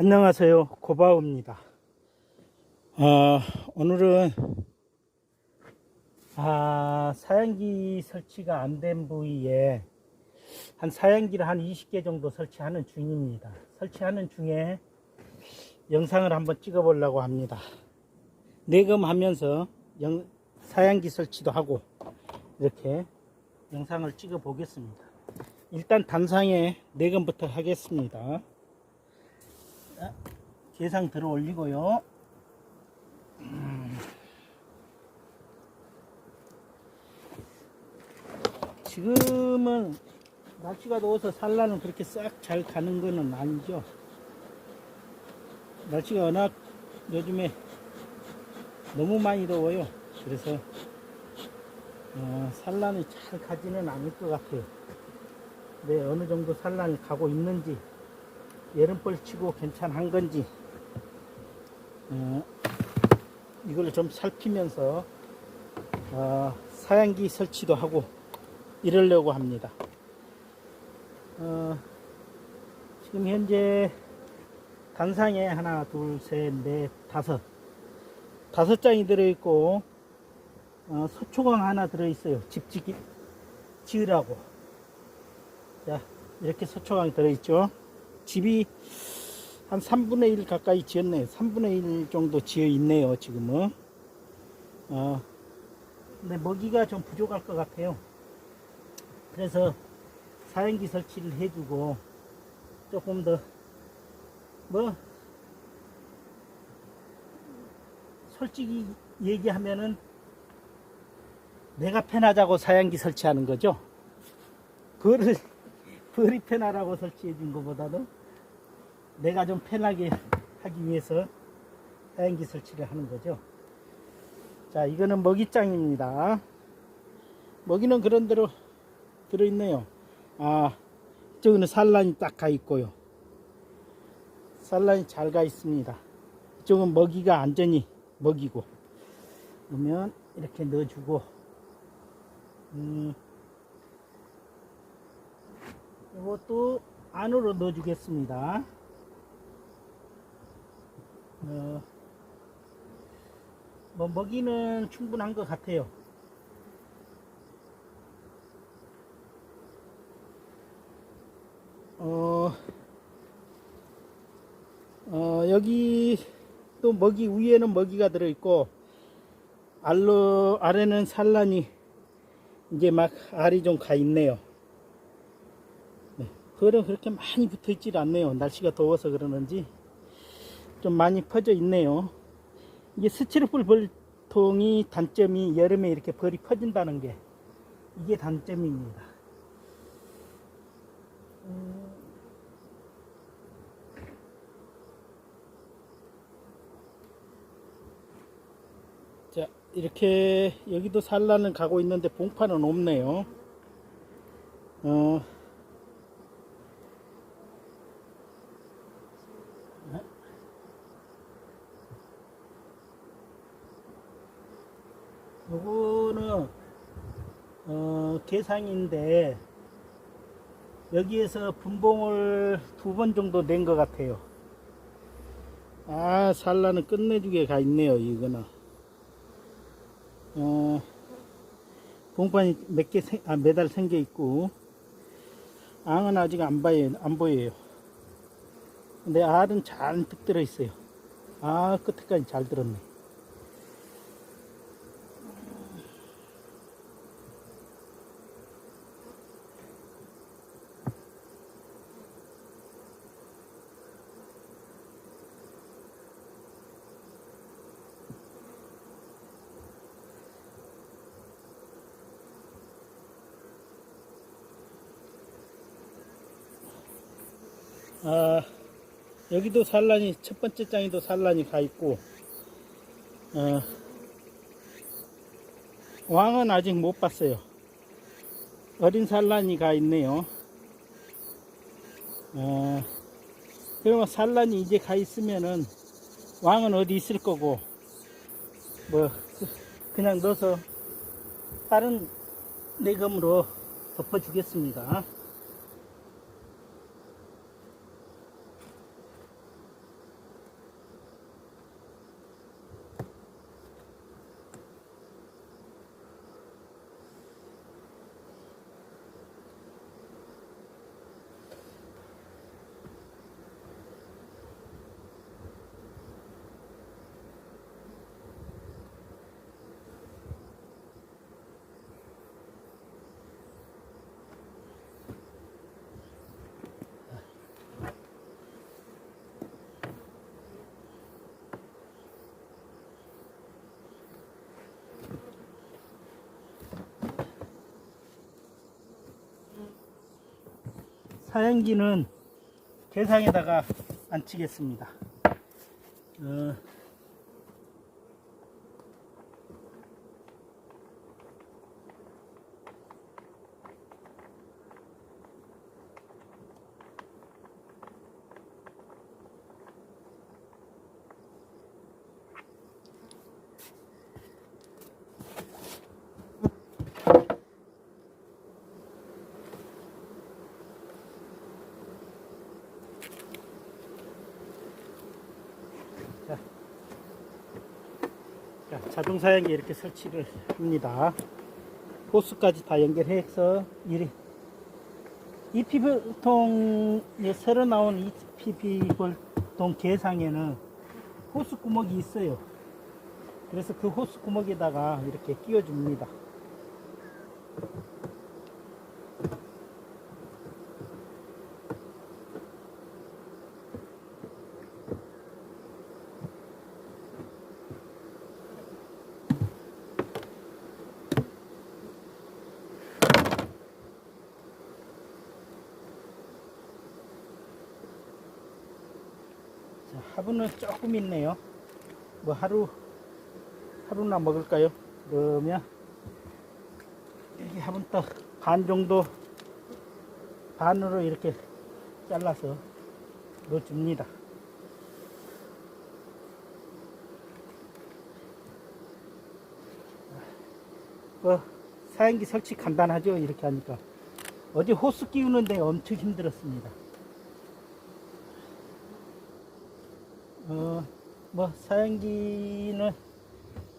안녕하세요. 고바우입니다. 어, 오늘은 아, 사양기 설치가 안 된 부위에 한 사양기를 한 20개 정도 설치하는 중입니다. 설치하는 중에 영상을 한번 찍어 보려고 합니다. 내검하면서 영, 사양기 설치도 하고 이렇게 영상을 찍어 보겠습니다. 일단 단상에 내검부터 하겠습니다. 자, 계상 들어 올리고요. 음. 지금은 날씨가 더워서 산란은 그렇게 싹 잘 가는 거는 아니죠. 날씨가 워낙 요즘에 너무 많이 더워요. 그래서 어, 산란이 잘 가지는 않을 것 같아요. 네, 어느 정도 산란이 가고 있는지 여름벌 치고 괜찮은 건지 어, 이걸 좀 살피면서 어, 사양기 설치도 하고 이러려고 합니다. 어, 지금 현재 단상에 하나, 둘, 셋, 넷, 다섯 다섯 장이 들어있고 어, 소초강 하나 들어있어요. 집 짓기 지으라고. 자 이렇게 소초강이 들어있죠. 집이 한 3분의 1 가까이 지었네요. 3분의 1 정도 지어 있네요, 지금은. 어, 근데 먹이가 좀 부족할 것 같아요. 그래서 사행기 설치를 해주고 조금 더, 뭐, 솔직히 얘기하면은 내가 편하자고 사양기 설치하는 거죠. 그거를 벌이 편하라고 설치해 준 것보다도 내가 좀 편하게 하기 위해서 사양기 설치를 하는 거죠. 자, 이거는 먹이장입니다. 먹이는 그런 대로 들어있네요. 아, 이쪽에는 산란이 딱 가 있고요. 산란이 잘 가 있습니다. 이쪽은 먹이가 안전히 먹이고. 그러면 이렇게 넣어주고, 음, 이것도 안으로 넣어주겠습니다. 어, 뭐 먹이는 충분한 것 같아요. 어, 어, 여기 또 먹이 위에는 먹이가 들어있고 알로 아래는 산란이 이제 막 알이 좀 가 있네요. 네, 그거는 그렇게 많이 붙어 있질 않네요. 날씨가 더워서 그러는지 좀 많이 퍼져 있네요. 이게 스티로폴 벌통이 단점이 여름에 이렇게 벌이 퍼진다는 게 이게 단점입니다. 음, 자, 이렇게 여기도 산란은 가고 있는데 봉파는 없네요. 어, 요거는 어, 계상인데 여기에서 분봉을 두 번 정도 낸 것 같아요. 아 산란은 끝내주게 가 있네요 이거는. 어, 봉판이 몇 개, 아, 매달 생겨 있고, 앙은 아직 안 봐요, 안 보여요. 근데 알은 잔뜩 들어 있어요. 아, 끝에까지 잘 들었네. 아, 여기도 산란이, 첫 번째 장에도 산란이 가 있고, 어, 왕은 아직 못 봤어요. 어린 산란이 가 있네요. 어, 그러면 산란이 이제 가 있으면은 왕은 어디 있을 거고, 뭐, 그냥 넣어서 다른 내검으로 덮어주겠습니다. 사양기는 개상에다가 앉히겠습니다. 어, 자, 자동 사양기 이렇게 설치를 합니다. 호스까지 다 연결해서 이리 EP통 새로 나온 EPP 볼통 개상에는 호스 구멍이 있어요. 그래서 그 호스 구멍에다가 이렇게 끼워줍니다. 자, 화분은 조금 있네요. 뭐 하루 하루나 먹을까요? 그러면 여기 화분 딱 반 정도 반으로 이렇게 잘라서 넣어줍니다. 뭐 사양기 설치 간단하죠? 이렇게 하니까 어디 호스 끼우는데 엄청 힘들었습니다. 어, 뭐 사양기는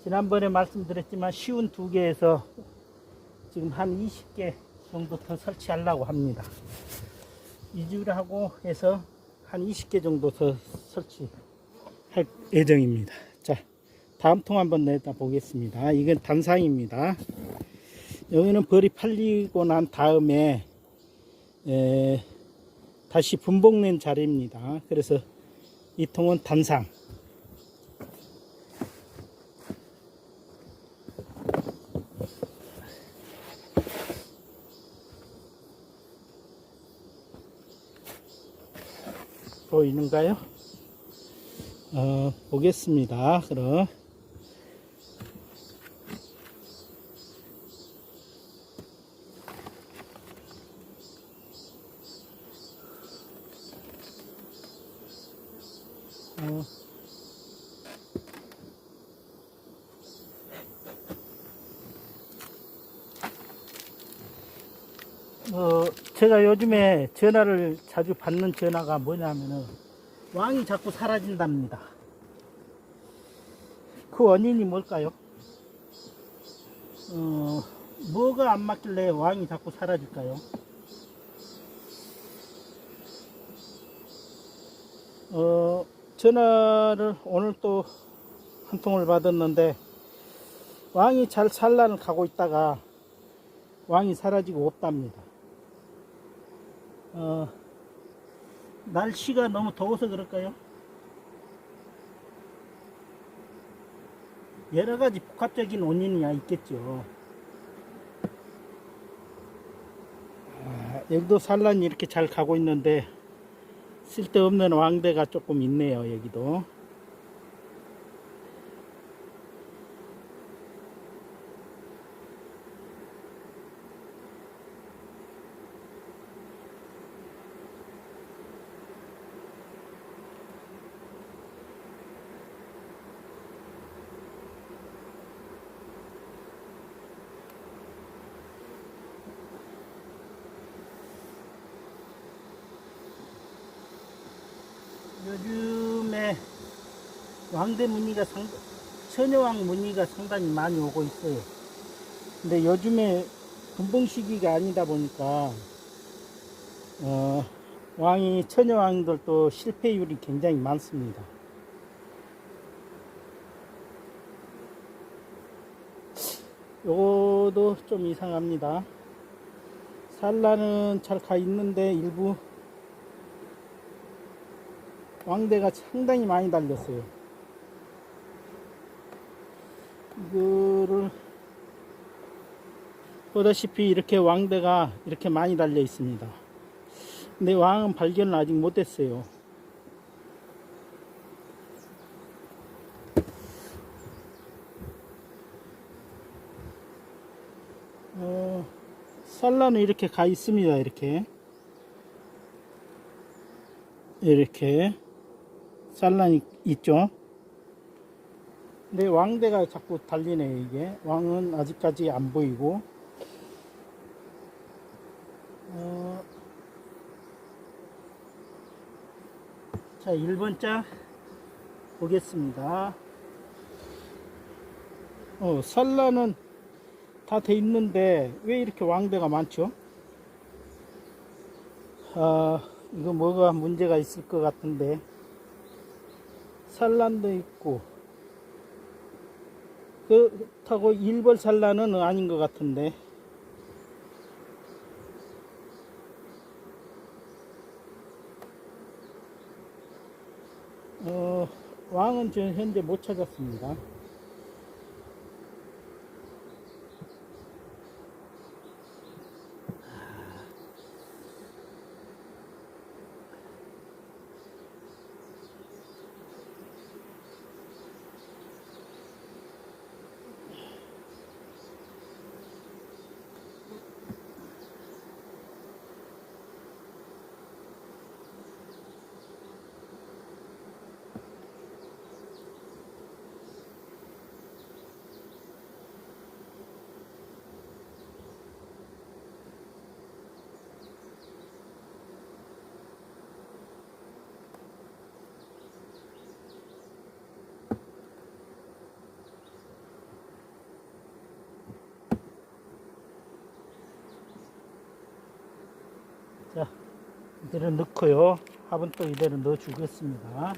지난번에 말씀드렸지만 쉬운 두 개에서 지금 한 20개 정도 더 설치하려고 합니다. 이주를 하고 해서 한 20개 정도 더 설치할 예정입니다. 자, 다음 통 한번 내다 보겠습니다. 이건 단상입니다. 여기는 벌이 팔리고 난 다음에 에, 다시 분봉낸 자리입니다. 그래서 이 통은 단상. 보이는가요? 어, 보겠습니다. 그럼. 어, 어, 제가 요즘에 전화를 자주 받는 전화가 뭐냐면은 왕이 자꾸 사라진답니다. 그 원인이 뭘까요? 어, 뭐가 안 맞길래 왕이 자꾸 사라질까요? 어, 전화를 오늘 또 한 통을 받았는데 왕이 잘 산란을 가고 있다가 왕이 사라지고 없답니다. 어, 날씨가 너무 더워서 그럴까요? 여러 가지 복합적인 원인이 있겠죠. 아, 여기도 산란이 이렇게 잘 가고 있는데 쓸데없는 왕대가 조금 있네요, 여기도. 요즘에 왕대 문의가 상, 처녀왕 문의가 상당히 많이 오고 있어요. 근데 요즘에 분봉 시기가 아니다 보니까, 어, 왕이, 처녀왕들도 실패율이 굉장히 많습니다. 요것도 좀 이상합니다. 산란은 잘 가 있는데 일부 왕대가 상당히 많이 달렸어요. 이거를 보다시피 이렇게 왕대가 이렇게 많이 달려 있습니다. 근데 왕은 발견을 아직 못했어요. 어, 산란은 이렇게 가 있습니다. 이렇게 이렇게 산란이 있죠. 근데 왕대가 자꾸 달리네요. 이게 왕은 아직까지 안 보이고 어, 자 1번 자 보겠습니다. 어, 산란은 다 돼 있는데 왜 이렇게 왕대가 많죠? 아, 이거 뭐가 문제가 있을 것 같은데 산란도 있고 그렇다고 일벌 산란은 아닌 것 같은데 어, 왕은 지금 현재 못 찾았습니다. 자, 이대로 넣고요. 합은 또 이대로 넣어 주겠습니다.